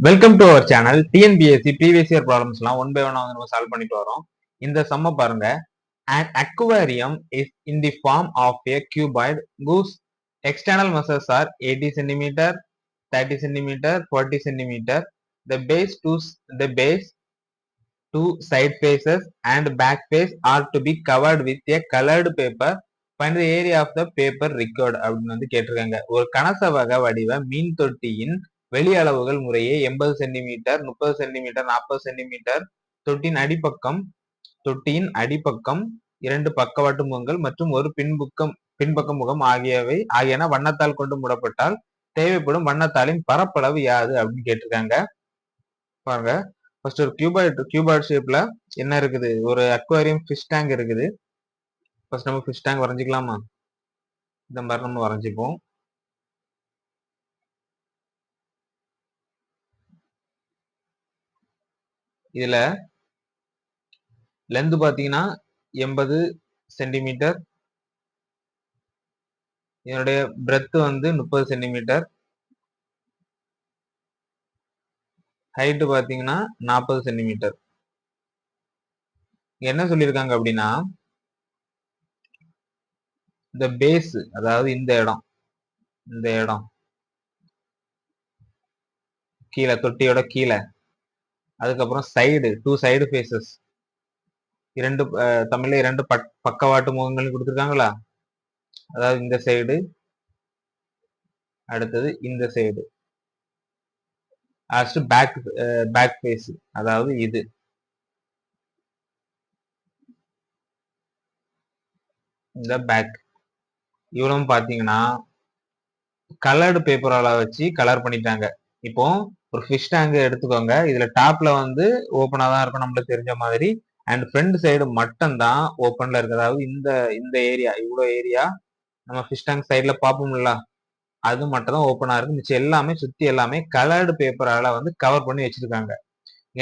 Welcome to our channel TNPSC previous year problems எல்லாம் one by one வந்து நம்ம solve பண்ணிட்டு வரோம் இந்த சம்ம பாருங்க and aquarium is in the form of a cuboid whose external measures are eighty centimetre thirty centimetre forty centimetre the base two the base two side faces and back face are to be covered with a coloured paper find area of the paper required அப்படின்னு வந்து கேட்டிருக்காங்க ஒரு கனசவக வடிவ மீன் தொட்டியின் வெளி அளவுகள் முறையே எண்பது சென்டிமீட்டர் முப்பது சென்டிமீட்டர் நாற்பது சென்டிமீட்டர் தொட்டியின் அடிப்பக்கம் தொட்டியின் அடிப்பக்கம் இரண்டு பக்கவாட்டு முகங்கள் மற்றும் ஒரு பின்புக்கம் பின்பக்க முகம் ஆகியவை ஆகியன வண்ணத்தால் கொண்டு மூடப்பட்டால் தேவைப்படும் வண்ணத்தாளின் பரப்பளவு யாது அப்படின்னு கேட்டிருக்காங்க. பாருங்க. ஃபர்ஸ்ட் ஒரு கியூபாய்ட் கியூபாய்ட் ஷேப்ல என்ன இருக்குது? ஒரு அக்வாரியம் ஃபிஷ் டேங்க் இருக்குது. ஃபர்ஸ்ட் நம்ம ஃபிஷ் டேங்க் வரைஞ்சிக்கலாமா? இந்த மாதிரி நம்ம வரைஞ்சிப்போம். இதில் லென்த் பார்த்தீங்கன்னா எண்பது சென்டிமீட்டர் இதனுடைய பிரெத்து வந்து முப்பது சென்டிமீட்டர் ஹைட்டு பார்த்தீங்கன்னா நாற்பது சென்டிமீட்டர் என்ன சொல்லியிருக்காங்க அப்படின்னா இந்த பேஸ் அதாவது இந்த இடம் இந்த இடம். கீழே தொட்டியோட கீழே. அதுக்கப்புறம் சைடு டூ சைடு ஃபேஸஸ் இரண்டு தமிழ்ல இரண்டு பக்கவாட்டு முகங்களையும் கொடுத்துருக்காங்களா? அதாவது இந்த சைடு அடுத்தது இந்த சைடு அஸ்ட் பேக் பேக் ஃபேஸ் அதாவது இது. இந்த பேக் இவ்வளவு பாத்தீங்கன்னா கலர்டு பேப்பரால வச்சு கலர் பண்ணிட்டாங்க. இப்போ ஒரு ஃபிஷ் டேங்க் எடுத்துக்கோங்க. இதுல டாப்ல வந்து ஓப்பனா தான் இருக்கும் நம்மளுக்கு தெரிஞ்ச மாதிரி. அண்ட் ஃப்ரண்ட் சைடு மட்டும் தான் ஓப்பன்ல இருக்கு அதாவது இந்த இந்த ஏரியா இவ்வளோ ஏரியா நம்ம ஃபிஷ் டேங்க் சைட்ல பார்ப்போம்ல. அது மட்டும் தான் ஓப்பனா இருக்கு. மிச்சம் எல்லாமே சுத்தி எல்லாமே கலர்டு பேப்பரால வந்து கவர் பண்ணி வச்சிருக்காங்க.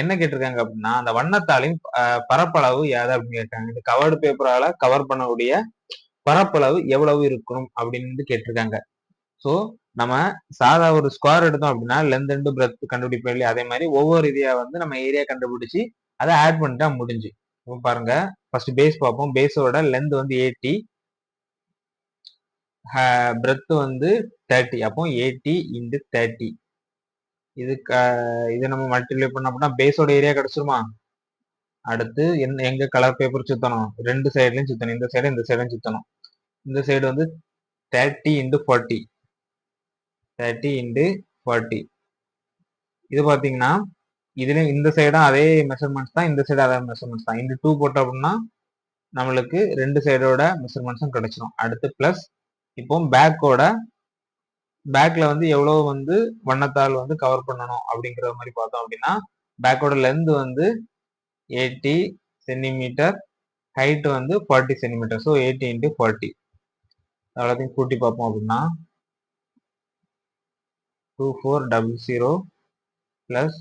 என்ன கேட்டிருக்காங்க அப்படின்னா அந்த வண்ணத்தாளின் பரப்பளவு யாது அப்படின்னு கேட்டாங்க இந்த கவர்டு பேப்பரால கவர் பண்ணக்கூடிய பரப்பளவு எவ்வளவு இருக்கணும் அப்படின்னு கேட்டிருக்காங்க. ஸோ நம்ம சாதா ஒரு ஸ்கொயர் எடுத்தோம் அப்படின்னா லென்த் ரெண்டு பிரெத் கண்டுபிடிப்போம் இல்லையா அதே மாதிரி ஒவ்வொரு இதையா வந்து நம்ம ஏரியா கண்டுபிடிச்சி அதை ஆட் பண்ணிட்டா முடிஞ்சு. இப்போ பாருங்க ஃபர்ஸ்ட் பேஸ் பார்ப்போம். பேஸோட லென்த் வந்து எயிட்டி பிரெத் வந்து தேர்ட்டி அப்போ எயிட்டி இன்டு தேர்ட்டி இது இது நம்ம மல்டிப்ளை பண்ண அப்படின்னா பேஸோட ஏரியா கிடைச்சிருமா? அடுத்து என்ன எங்க கலர் பேப்பர் சுத்தணும்? ரெண்டு சைட்லயும் சுத்தணும். இந்த சைடு இந்த சைடும் சுத்தணும். இந்த சைடு வந்து thirty into forty thirty into forty இது பார்த்தீங்கன்னா இதுலேயும் இந்த சைடும் அதே மெஷர்மெண்ட்ஸ் தான் இந்த சைடு அதே மெஷர்மெண்ட்ஸ் தான். இந்த டூ போட்டோம் அப்படின்னா நம்மளுக்கு ரெண்டு சைடோட மெஷர்மெண்ட்ஸும் கிடைச்சிடும் அடுத்து ப்ளஸ் இப்போ பேக்கோட பேக்கில் வந்து எவ்வளோ வந்து வண்ணத்தால் வந்து கவர் பண்ணணும் அப்படிங்கிற மாதிரி பார்த்தோம் அப்படின்னா பேக்கோட லென்த் வந்து எயிட்டி சென்டிமீட்டர் ஹைட் வந்து forty centimetre so eighty into forty அவ்வளோத்தையும் கூட்டி பார்ப்போம் அப்படின்னா two four double zero plus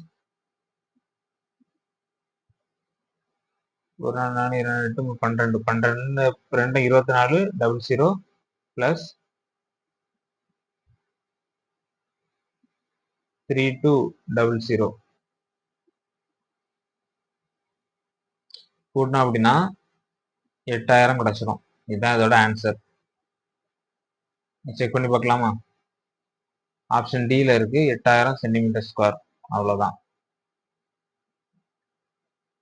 ஒரு நாலு நாலு இரண்டு எட்டு பன்னெண்டு பன்னெண்டு ரெண்டு இருபத்தி நாலு double zero plus three two double zero கூட்டினா அப்படின்னா எட்டாயிரம் கிடச்சிரும். இதுதான் இதோட ஆன்சர் செக் பண்ணி பார்க்கலாமா? ஆப்ஷன் டியில் இருக்குது எட்டாயிரம் சென்டிமீட்டர் ஸ்கொயர் அவ்வளோதான்